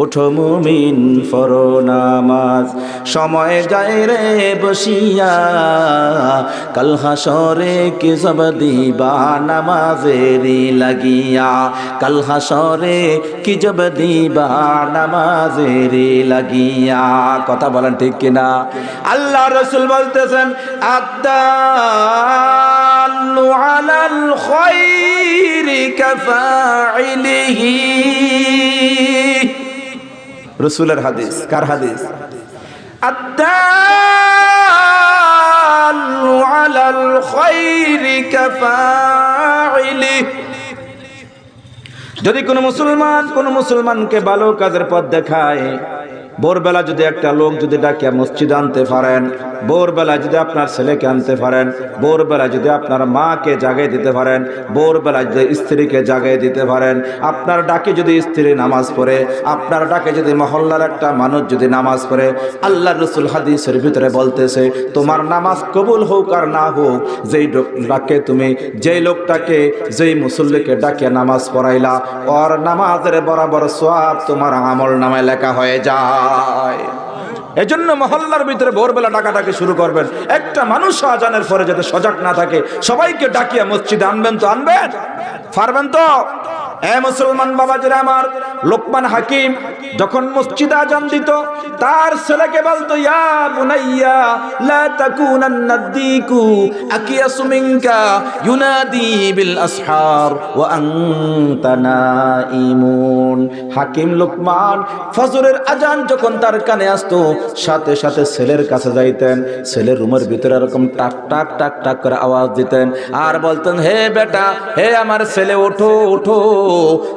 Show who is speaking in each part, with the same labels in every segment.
Speaker 1: ওঠো মুমিন ফরো নামাজ সময় যায় রে বসিয়া, কাল হাসরে কি সব দিবা নামাজেরি লাগিয়া। কাল হাসরে কি জব দিবা নামাজেরি লাগিয়া। কথা বলেন ঠিক কিনা? আল্লাহ রসুল বলতেছেন, আদাল্লু আলাল খাইরি কাফাইলিহি রসুলের হাদিস কার হাদিস? যদি কোনো মুসলমান কোনো মুসলমানকে ভালো কাজের পথ দেখায় ভোরবেলা যদি একটা লোক যদি ডাকিয়া মসজিদ আনতে পারেন, ভোরবেলা যদি আপনার ছেলেকে আনতে পারেন, ভোরবেলা যদি আপনার মাকে জাগাই দিতে পারেন, ভোরবেলা যদি স্ত্রীকে জাগাই দিতে পারেন, আপনার ডাকে যদি স্ত্রী নামাজ পড়ে, আপনার ডাকে যদি মহল্লার একটা মানুষ যদি নামাজ পড়ে, আল্লাহ রসুল হাদিসের ভিতরে বলতেছে, তোমার নামাজ কবুল হোক আর না হোক, যেই ডাকে তুমি, যেই লোকটাকে, যেই মুসল্লিকে ডাকে নামাজ পড়াইলা, ওর নামাজের বরাবর সোয়াব তোমার আমল নামে লেখা হয়ে যায়। এজন্য মহল্লার ভিতরে ভোরবেলা ডাকাটাকে শুরু করবেন। একটা মানুষ আজানের পরে যাতে সজাগ না থাকে, সবাইকে ডাকিয়া মসজিদে আনবেন তো, আনবেন? পারবেন তো? এ মুসলমান বাবাজিরা আমার, লোকমান হাকিম যখন মসজিদে আজান দিত, তার ছেলেকে বলতো, ইয়া বুনাইয়া, লা ইউনাদি বিল আসহার, ওয়া আনতা নাইমুন হাকিম লোকমান ফজরের আজান যখন তার কানে আসতো, সাথে সাথে ছেলের কাছে যাইতেন, ছেলের রুমের ভিতরে এরকম টাক টাক টাক টাক করে আওয়াজ দিতেন, আর বলতেন, হে বেটা, হে আমার ছেলে, ওঠো ওঠো।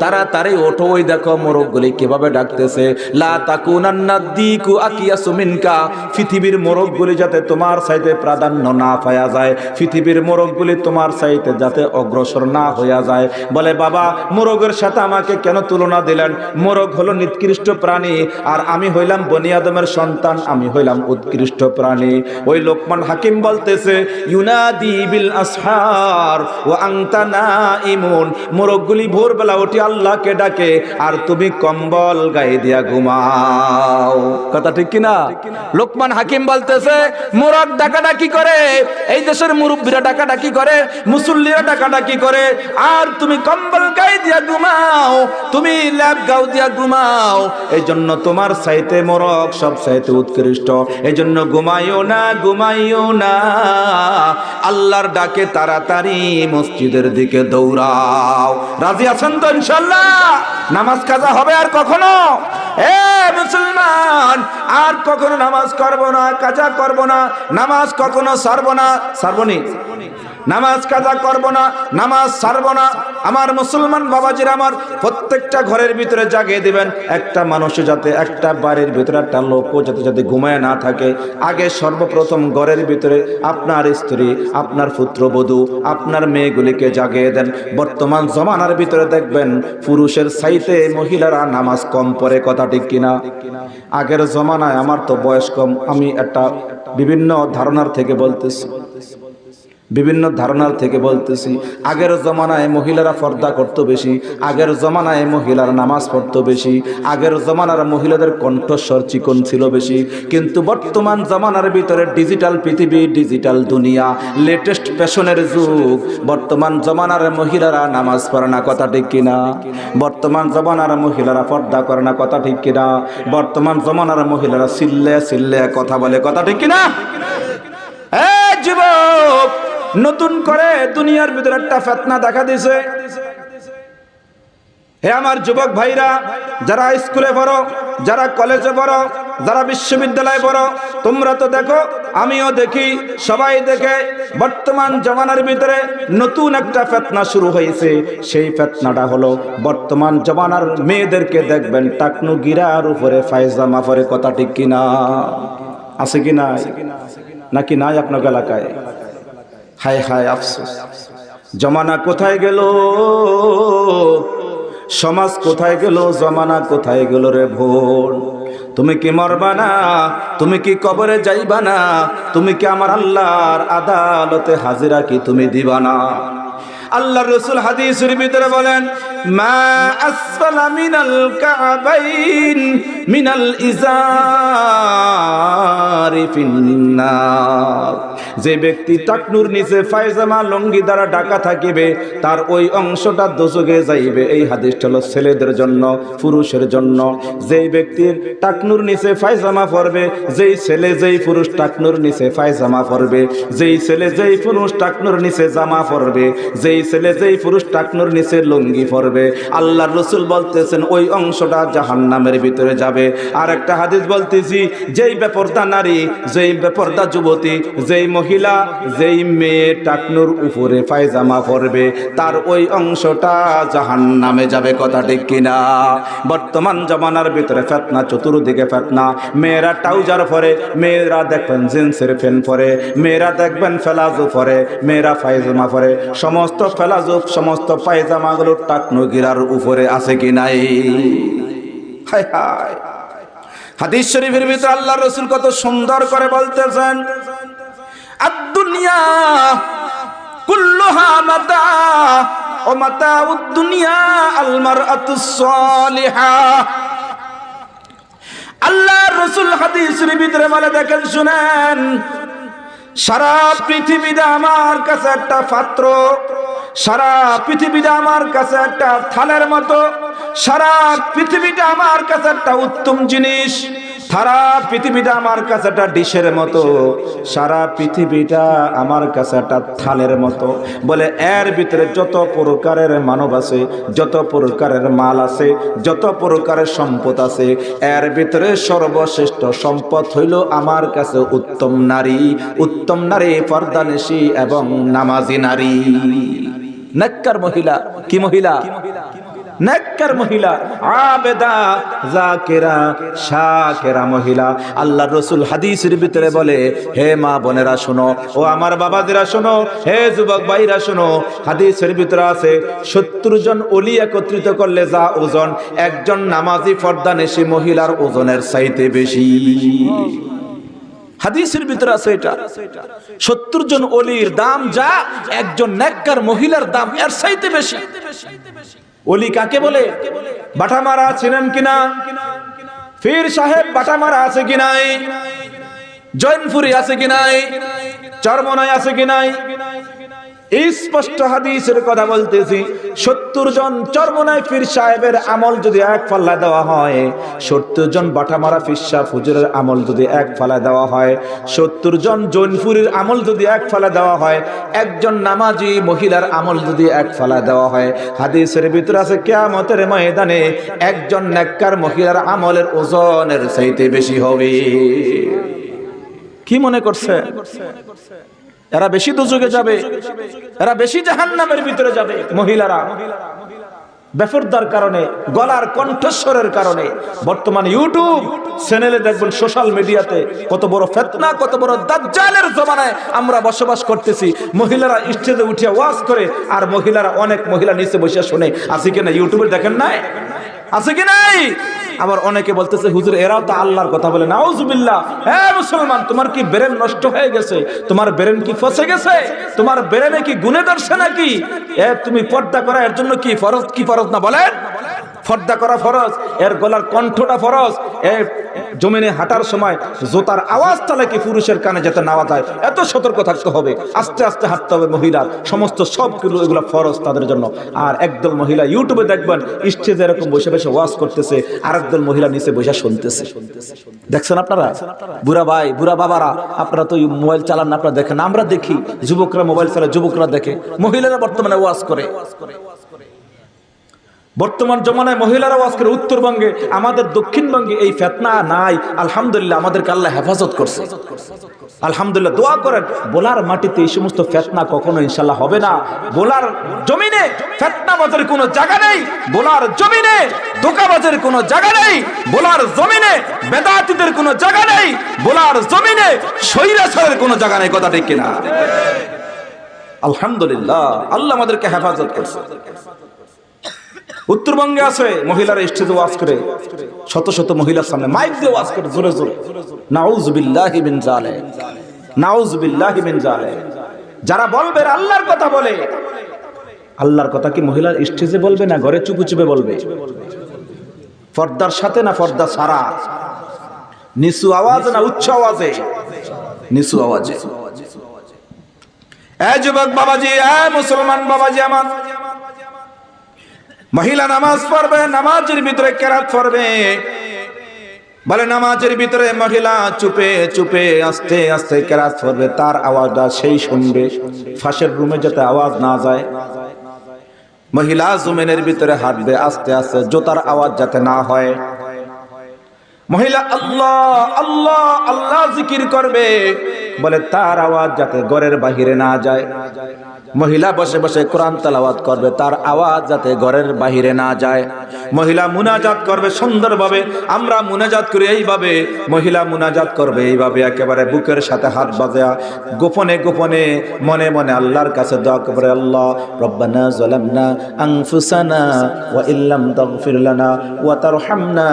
Speaker 1: তাড়াতাড়ি ওঠো, ওই দেখো মোরগগুলি কীভাবে ডাকতেছে। পৃথিবীর মোরগগুলি যাতে তোমার সাইতে প্রাধান্য না পাওয়া যায়, পৃথিবীর মোরগগুলি তোমার সাইতে যাতে অগ্রসর না হইয়া যায়। বলে, বাবা, মোরগের সাথে আমাকে কেন তুলনা দিলেন? মোরগ হলো নিকৃষ্ট প্রাণী, আর আমি হইলাম বনিয়াদমের সন্তান, আমি হইলাম উৎকৃষ্ট প্রাণী। ওই লোকমান হাকিম বলতেছে, ইউনাদি বিল আসহার ও আংতা নাইমুন মোরগগুলি ভোরবেলা উঠি আল্লাহকে ডাকে, আর তুমি কম্বল গায়ে দিয়া ঘুমাও। কথা ঠিক কিনা? লোকমান হাকিম বলতেছে মোরগ ডাকাডাকি করে, এই দেশের মুরব্বীরা ডাকাডাকি করে, মুসল্লিরা ডাকাডাকি করে, আর তুমি কম্বল গায়ে দিয়া ঘুমাও, তুমি ল্যাব গাও দিয়া ঘুমাও। এই জন্য তোমার সাইতে মোরগ সব সাইতে উৎকৃষ্ট। এই জন্য ঘুমাইও না ঘুমাইও না। আল্লাহর ডাকে তাড়াতাড়ি মসজিদের দিকে দৌড়াও। রাজি আছেন তো ইনশাল্লাহ নামাজ কাজা হবে আর কখনো? এ মুসলমান, আর কখনো নামাজ করব না, কাজা করব না, নামাজ কখনো সারব না সারবনি নামাজ কাজা করব না, নামাজ সারব না। আমার মুসলমান বাবাজির আমার প্রত্যেকটা ঘরের ভিতরে জাগিয়ে দিবেন, একটা মানুষ যাতে একটা বাড়ির ভিতরে একটা লোকও যাতে যাতে ঘুমায় না থাকে। আগে সর্বপ্রথম ঘরের ভিতরে আপনার স্ত্রী, আপনার পুত্রবধূ আপনার মেয়েগুলিকে জাগিয়ে দেন। বর্তমান জমানার ভিতরে দেখবেন পুরুষের সাইতে মহিলারা নামাজ কম পড়ে, কথা ঠিক কিনা? আগের জমানায় আমার তো বয়স কম, আমি একটা বিভিন্ন ধারণার থেকে বলতেছি। বিভিন্ন ধারণার থেকে বলতেছি, আগের জমানায় মহিলারা পর্দা করতো বেশি, আগের জমানায় মহিলার নামাজ পড়তো বেশি, আগের জমানার মহিলাদের কণ্ঠস্বর চিকন ছিল বেশি, কিন্তু বর্তমান জমানার ভিতরে ডিজিটাল পৃথিবী, ডিজিটাল দুনিয়া লেটেস্ট ফ্যাশনের যুগ। বর্তমান জমানার মহিলারা নামাজ পড়ে না, কথা ঠিক কিনা? বর্তমান জমানার মহিলারা পর্দা করে না, কথা ঠিক কিনা? বর্তমান জমানার মহিলারা সিল্লে সিল্লে কথা বলে, কথা ঠিক কিনা? যুবক! নতুন করে দুনিয়ার ভিতরে একটা ফেতনা দেখা দিছে হে আমার যুবক ভাইরা, যারা স্কুলে পড়ো, যারা কলেজে পড়ো, যারা বিশ্ববিদ্যালয়ে পড়ো, তোমরা তো দেখো, আমিও দেখি, সবাই দেখে বর্তমান জমানার ভিতরে নতুন একটা ফেতনা শুরু হয়েছে। সেই ফেতনাটা হলো, বর্তমান জমানার মেয়েদেরকে দেখবেন টাকনু গিরার উপরে ফায়জামা পরে, কথা ঠিক কিনা? আছে কি না নাকি নাই আপনার এলাকায়? হায় হায় আফসোস। জমানা কোথায় গেল? সমাজ কোথায় গেল? জমানা কোথায় গেল রে ভোর? তুমি কি মরবা না? তুমি কি কবরে যাইবা না? তুমি কি আমার আল্লাহর আদালতে হাজিরা কি তুমি দিবা না? আল্লাহ রসুল হাদিসের ভিতরে বলেন মা আসফালা মিনাল কাবাইন মিনাল ইজারি ফিন্নার। যে ব্যক্তি টাকনুর নিচে ফায়জামা লঙ্গি দ্বারা ঢাকা থাকিবে, তার ওই অংশটা দোজকে যাইবে। এই হাদিসটা হলো ছেলেদের জন্য, পুরুষের জন্য। যেই ব্যক্তির টাকনুর নিচে ফায়জামা পরবে, যেই ছেলে যেই পুরুষ টাকনুর নিচে ফায়জামা পরবে, যেই ছেলে যেই পুরুষ টাকনুর নিচে জামা পরবে, যেই ছেলে যেই পুরুষ টাকনুর নিচে লুঙ্গি পরবে। আল্লাহর রসুল বলতেছেন, ওই অংশটা জাহান্নামের ভিতরে যাবে। আর একটা হাদিস বলতেছি, যেই বেপর্দা নারী, যেই বেপর্দা যুবতী, যেই মহিলা, যেই মেয়ে টাকনুর উপরে পায়জামা পরবে, তার ওই অংশটা জাহান্নামে যাবে। কথা ঠিক কিনা? বর্তমান জমানার ভিতরে ফেতনা, চতুর্দিকে ফেতনা। মেয়েরা টাউজার পরে, মেয়েরা দেখবেন জিন্সের ফ্যান পরে, মেয়েরা দেখবেন ফেলাজু পরে, মেয়েরা পায়জামা পরে। সমস্ত ফেলাজু সমস্ত পায়জামাগুলো টাকনু গিরার উপরে আছে কি নাই? হাদিস শরীফের ভিতরে আল্লাহ রসুল কত সুন্দর করে বলতেছেন, আদ-দুনিয়া কুল্লুহা মাতা, ও মাতা উদ-দুনিয়া আল মারআতুস সালিহা আল্লাহ রসুল হাদিসের ভিতরে বলে, দেখেন, শুনেন, সারা পৃথিবীতে আমার কাছে একটা পাত্র সারা পৃথিবীটা আমার কাছে একটা থালের মতো, সারা পৃথিবীটা আমার কাছে একটা উত্তম জিনিস, সারা পৃথিবীটা আমার কাছে একটা ডিশের মতো, সারা পৃথিবীটা আমার কাছে একটা থালের মতো। বলে এর ভিতরে যত প্রকারের মানব আছে, যত প্রকারের মাল আছে, যত প্রকারের সম্পদ আছে, এর ভিতরে সর্বশ্রেষ্ঠ সম্পদ হইল আমার কাছে উত্তম নারী উত্তম নারী পর্দানেশী এবং নামাজি নারী। নেককার মহিলা, কি মহিলা? মহিলা, আবেদা মহিলা। আল্লাহ রসুল ভিতরে বলে, হে মা ও আমার শোনো, হে শোনো, হাদিসের ভিতরে আছে অলি একত্রিত করলে যা ওজন, একজন নামাজি ফর্দানেশি মহিলার ওজনের চাইতে বেশি। হাদিসের ভিতরে আছে এটা। সত্তর জন অলির দাম যা, একজন নেককার মহিলার দাম এর চাইতে বেশি। অলি কাকে বলে? বাটামারা ছিলেন কিনা? ফির সাহেব বাটা মারা আছে কিনাই জৈনপুরি আছে কিনাই চরমনায় আছে কি নাই? এই স্পষ্ট হাদিসের কথা বলতেছি, সত্তর জন চরমনায় ফির সাহেবের আমল যদি এক পাল্লা দেওয়া হয়, সত্তর জন বাটামারা ফিরসা ফুজুরের আমল যদি এক ফালা দেওয়া হয়, সত্তর জন জৈনপুরীর আমল যদি এক ফালা দেওয়া হয়, একজন নামাজি মহিলার আমল যদি এক ফালা দেওয়া হয়, হাদিসের ভিতরে আছে কেয়ামতের ময়দানে একজন নেককার মহিলার আমলের ওজনের চাইতে বেশি হবে। কি মনে করছে? এরা বেশি দুযোগে যাবে, এরা বেশি জাহান্নামের ভিতরে যাবে, মহিলারা। বেফরদার কারণে, গলার কণ্ঠস্বরের কারণে। বর্তমান ইউটিউব চ্যানেলে দেখবেন সোশ্যাল মিডিয়াতে কত বড় ফেতনা, কত বড় দাজ্জালের জমানায় আমরা বসবাস করতেছি। মহিলারা স্টেজে উঠিয়া ওয়াজ করে, আর মহিলারা অনেক মহিলা নিচে বসে শুনে। আসি কিনা ইউটিউবে দেখেন নাই? আছে কি নাই? আবার অনেকে বলতেছে, হুজুর, এরাও তো আল্লাহর কথা বলে। নাউজুবিল্লাহ। হ্যাঁ মুসলমান, তোমার কি ব্রেন নষ্ট হয়ে গেছে? তোমার ব্রেন কি ফসে গেছে? তোমার ব্রেনে কি গুনে দর্শে নাকি? এ, তুমি পর্দা করা, এর জন্য কি ফরজ কি ফরজ না বলেন? পর্দা করা ফরজ, এর গলার কণ্ঠটা ফরজ, এ জমিনে হাঁটার সময় জোতার আওয়াজ তাহলে কি পুরুষের কানে যাতে নেওয়া যায়? এত সতর্ক থাকতে হবে। আস্তে আস্তে হাঁটতে হবে মহিলার সমস্ত সবগুলো এগুলো ফরজ তাদের জন্য। আর একদল মহিলা ইউটিউবে দেখবেন, স্টেজে এরকম বসে বসে ওয়াজ করতেছে আর একদল মহিলা নিচে বসে শুনতেছে। দেখছেন আপনারা? বুড়া ভাই, বুড়া বাবারা, আপনারা তো মোবাইল চালান না, আপনারা দেখেন। আমরা দেখি, যুবকরা মোবাইল চালায়, যুবকরা দেখে। মহিলারা বর্তমানে ওয়াজ করে। বর্তমান জমানায় মহিলারা ওয়াজ করে উত্তরবঙ্গে, আমাদের দক্ষিণবঙ্গে এই ফেতনা নাই। আলহামদুলিল্লাহ, আমাদেরকে আল্লাহ হেফাজত করছে। আলহামদুলিল্লাহ, দোয়া করেন, বোলার মাটিতে এই সমস্ত ফেতনা কখনো ইনশাল্লাহ হবে না। বোলার জমিনে ফেতনা বাজারের কোনো জায়গা নেই। বোলার জমিনে দোকাবাজের কোনো জায়গা নেই। বোলার জমিনে বেদাতিদের কোনো জায়গা নেই। বোলার জমিনে সৈরাসরের কোনো জায়গা নেই, কথা ঠিক কিনা? আলহামদুলিল্লাহ, আল্লাহ আমাদেরকে হেফাজত করছে। উত্তরবঙ্গে আছে, মহিলারা স্টেজে ওয়াজ করে। শত শত মহিলার সামনে মাইক দিয়ে ওয়াজ করে, জোরে জোরে। নাউজ বিল্লাহি মিন জালে নাউজ বিল্লাহি মিন জালে যারা বলবে আল্লাহর কথা বলে। আল্লাহর কথা কি মহিলার স্টেজে বলবে না ঘরে চুপে চুপে বলবে? পর্দার সাথে না পর্দা সারা? নিচু আওয়াজ না উচ্চ আওয়াজে? নিচু আওয়াজে। এ যুবক বাবাজি, এ মুসলমান বাবাজি আমার। মহিলা নামাজ পড়বে, নামাজের ভিতরে কেরাত পড়বে। বলে নামাজের ভিতরে মহিলা চুপে চুপে, আস্তে আস্তে কেরাত পড়বে। তার আওয়াজটা সেই শুনবে। ফাঁসের রুমে যাতে আওয়াজ না যায়। মহিলা জুমেনের ভিতরে হাঁটবে, আস্তে আস্তে জোতার আওয়াজ যাতে না হয়। মহিলা, আল্লাহ আল্লাহ আল্লাহ জিকির করবে। বলে তার আওয়াজ যাতে ঘরের বাহিরে না যায়। মহিলা বসে বসে কোরআন তালাওয়াত করবে, তার আওয়াজ যাতে ঘরের বাহিরে না যায়। মহিলা মুনাজাত করবে সুন্দরভাবে, আমরা মুনাজাত করি এইভাবে, মহিলা মুনাজাত করবে এইভাবে, একেবারে বুকের সাথে হাত বাজা গোপনে গোপনে, মনে মনে আল্লাহর কাছে দোয়া আল্লাহ, রব্বানা জালামনা আনফুসানা ওয়া ইল্লাম তাগফির লানা ওয়া তারহামনা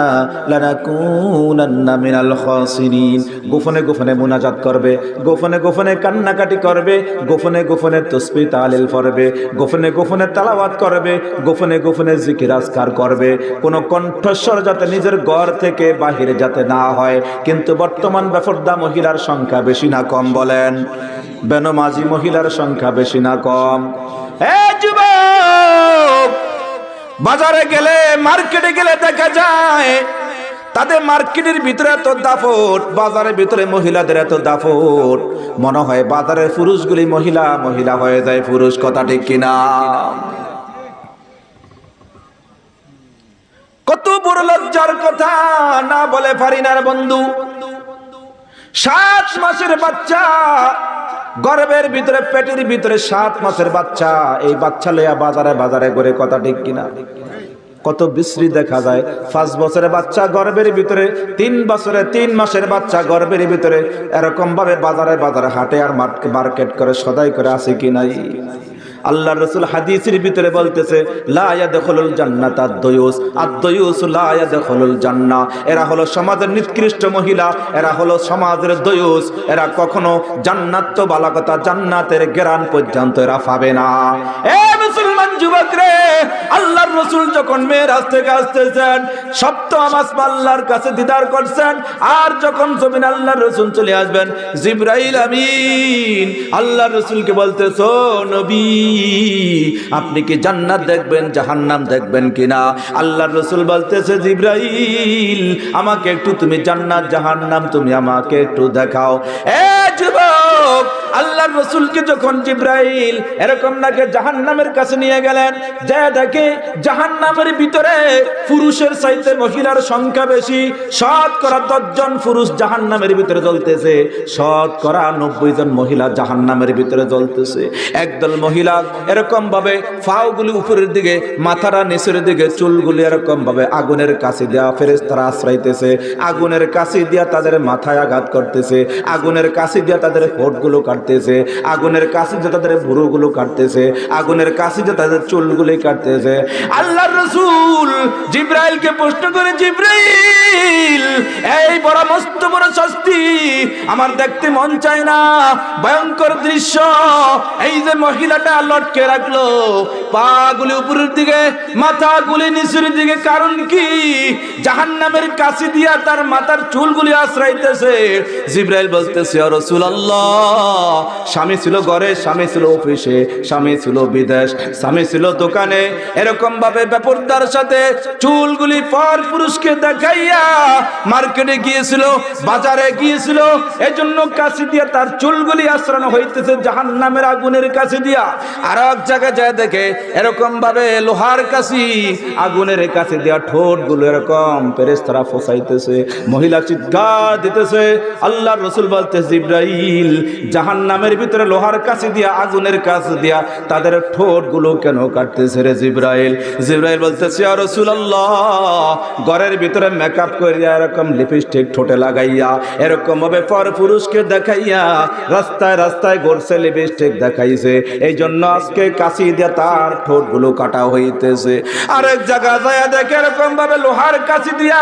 Speaker 1: লানাকুনান্না মিনাল খাসিরিন। গোপনে গোপনে মুনাজাত করবে, গোপনে গোপনে কান্নাকাটি করবে, গোপনে গোপনে তসবিহ তালিল পড়বে গোপনে গোপনে তালাওয়াত করবে গোপনে গোপনে জিকির আজকার করবে। কোনো কণ্ঠস্বর যাতে নিজের ঘর থেকে বাহিরে যাতে না হয়, কিন্তু বর্তমান বেফরদা মহিলার সংখ্যা বেশি না কম বলেন। বেনমাজি মহিলার সংখ্যা বেশি না কম। বাজারে গেলে, মার্কেটে গেলে দেখা যায় তাদের মার্কেটের ভিতরে এত দাফট, বাজারের ভিতরে মহিলাদের এত দাফট। মনে হয় বাজারের পুরুষগুলি মহিলা মহিলা হয়ে যায় পুরুষ, কথা ঠিক কিনা? কত বড় লজ্জার কথা, না বলে পারি না বন্ধু। সাত মাসের বাচ্চা গর্ভের ভিতরে, পেটের ভিতরে সাত মাসের বাচ্চা, এই বাচ্চা লইয়া বাজারে বাজারে করে কথা ঠিক কিনা? কত বিশ্রী দেখা যায়। পাঁচ বছরের বাচ্চা গর্বের ভিতরে, তিন বছরে, তিন মাসের বাচ্চা গর্বের ভিতরে। এরকম ভাবে বাজারে বাজারে হাটে আর মার্কেট করে সদাই করে আসে কি নাই? আল্লাহ রসুল হাদিসের ভিতরে বলতেছে এরা হলো সমাজের নিকৃষ্ট মহিলা, এরা হলো সমাজের দয়ুস। এরা কখনো জান্নাত তো বালা কথা জান্নাতের জ্ঞান পর্যন্ত এরা পাবে না। এ মুসলমান যুবক রে আল্লাহর রসুল যখন মেয়েরাজ থেকে আসতেছেন, সপ্তম আসমান আল্লাহর কাছে দিদার করছেন, আর যখন জমিন আল্লাহর রসুল চলে আসবেন, জিব্রাইল আমিন। আল্লাহর রসুলকে বলতেছো নবী আপনি কি জান্নাত দেখবেন, জাহান্নাম দেখবেন কিনা? আল্লাহর রসুল বলতেছে, জিব্রাইল, আমাকে একটু তুমি জান্নাত, জাহান্নাম তুমি আমাকে একটু দেখাও। এ আল্লাহর রসুলকে যখন জিব্রাইল এরকম নাকি জাহান্নামের কাছে নিয়ে গেলেন, যে দেখে জাহান্নামের ভিতরে পুরুষের চাইতে মহিলার সংখ্যা বেশি শতকরা দশজন পুরুষ জাহান্নামের ভিতরে জ্বলতেছে শতকরা নব্বই জন মহিলা জাহান্নামের ভিতরে জ্বলতেছে। একদল মহিলা এরকম ভাবে ফাওগুলি উপরের দিকে, মাথাটা নিচের দিকে, চুলগুলি এরকম ভাবে আগুনের কাছে দেওয়া ফেরেস তারা আশ্রাইতেছে আগুনের কাছে দিয়া তাদের মাথায় আঘাত করতেছে। আগুনের কাছে দিয়া তাদের হোটগুলো কাটতেছে, আগুনের কাছে দিয়ে তাদের ভুরুগুলো কাটতেছে, আগুনের কাছে দিয়ে তাদের চুলগুলি কাটতেছে। আল্লাহ রসুল জিব্রাইলকে প্রশ্ন করে, জিব্রাইল, এই বড় মস্ত বড় শাস্তি আমার দেখতে মন চায় না। ভয়ঙ্কর দৃশ্য, এই যে মহিলাটা লটকে রাখল পা গুলি উপরের দিকে মাথা গুলি নিচের দিকে, কারণ কি? জাহান্নামের কাছে দিয়া তার মাথার চুলগুলি আশ্রাইতেছে। জিব্রাইল বলতেছে রসুল আল্লাহ স্বামী ছিল ঘরে, স্বামী ছিল অফিসে, স্বামী ছিল বিদেশ, স্বামী ছিল দোকানে। এরকম ভাবে ব্যাপারদার সাথে চুলগুলি পর পুরুষকে দেখাইয়া মার্কেটে গিয়েছিল, বাজারে গিয়েছিল। এজন্য কাছে দিয়া তার চুলগুলি আশ্রানো হইতেছে জাহান নামের আগুনের কাছে দিয়া। আর এক জায়গায় যায় দেখে এরকম ভাবে লোহার কাছি আগুনের কাছে দিয়া ঠোঁটগুলো এরকম পেরেস্তারা ফসাইতেছে, মহিলা চিৎকার দিতেছে। আল্লাহ রসুল বলতে ইব্রাহিল জাহান নামের ভিতরে লোহার কাছে দিয়া, আগুনের কাছে দিয়া তাদের ঠোঁটগুলো কেন কাটতেছে রে জিব্রাইল? জিব্রাইল বলতেছে আর ঘরের ভিতরে মেকআপ করিয়া এরকম লিপস্টিক ঠোঁটে লাগাইয়া, এরকম ভাবে পর পুরুষকে দেখাইয়া রাস্তায় রাস্তায় ঘুরছে লিপস্টিক দেখাইছে। এই জন্য আজকে কাশি দিয়া তার ঠোঁটগুলো কাটা হইতেছে। আরেক জায়গা যায় দেখে এরকম ভাবে লোহার কাশি দিয়া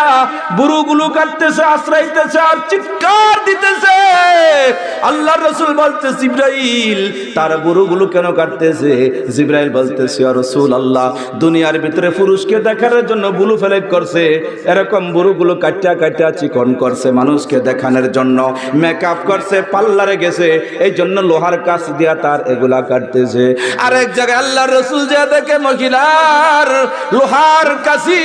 Speaker 1: বুড়ুগুলো কাটতেছে, আশ্রাইতেছে আর চিৎকার দিতেছে। আল্লাহ রসুল বলতে জিব্রাইল, তার বুড়ুগুলো কেন কাটতেছে জিব্রাইল বলতেছে রসুল আল্লাহ দুনিয়ার ভিতরে পুরুষকে দেখার জন্য বুলু ফেলেক করছে। এরকম বুড়ুগুলো কাটিয়া কাটিয়া চিকন করছে, মানুষকে দেখানোর জন্য। মেকআপ করছে পাল্লারে গেছে। এই জন্য লোহার কাছ দিয়া তার এগুলা কাটতেছে। আরেক জায়গায় আল্লাহ রসুল যে দেখে মহিলার লোহার কাশি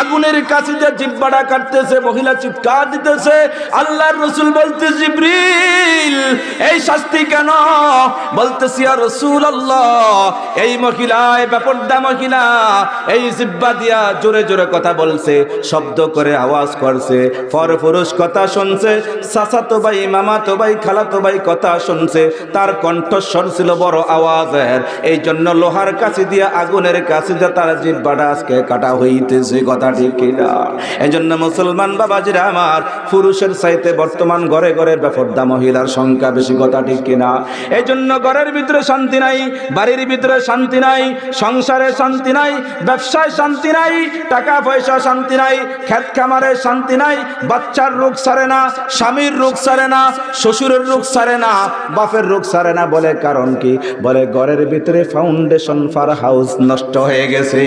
Speaker 1: আগুনের কাছে যে জিব্বাটা কাটতেছে, মহিলা চিৎকার দিতেছে। আল্লাহর রসুল বলতে জিব্রিল এই শাস্তি কেন? বলতেছি আর রসুল আল্লাহ এই মহিলা এই ব্যাপারটা মহিলা, এই জিব্বা দিয়া জোরে জোরে কথা বলছে, শব্দ করে আওয়াজ করছে পর পুরুষ কথা শুনছে, সাসাতো ভাই, মামাতো ভাই, খালাতো ভাই কথা শুনছে, তার কণ্ঠস্বর ছিল বড় আওয়াজের এই জন্য লোহার কাছে দিয়া আগুনের কাছে দিয়ে তার জিব্বাটা আজকে কাটা হইতেছে, কথা ঠিক কিনা? এই জন্য মুসলমান বাবাজিরা আমার, পুরুষের চাইতে বর্তমান ঘরে ঘরে বেফর্দা মহিলার সংখ্যা বেশি। কথা ঠিক কিনা? এই জন্য ঘরের ভিতরে শান্তি নাই, বাড়ির ভিতরে শান্তি নাই, সংসারে শান্তি নাই, ব্যবসায় শান্তি নাই টাকা পয়সা শান্তি নাই খেত খামারে শান্তি নাই, বাচ্চার রোগ সারে না, স্বামীর রোগ সারে না, শ্বশুরের রোগ সারে না, বাপের রোগ সারে না বলে কারণ কি? বলে ঘরের ভিতরে ফাউন্ডেশন ফার হাউস নষ্ট হয়ে গেছে।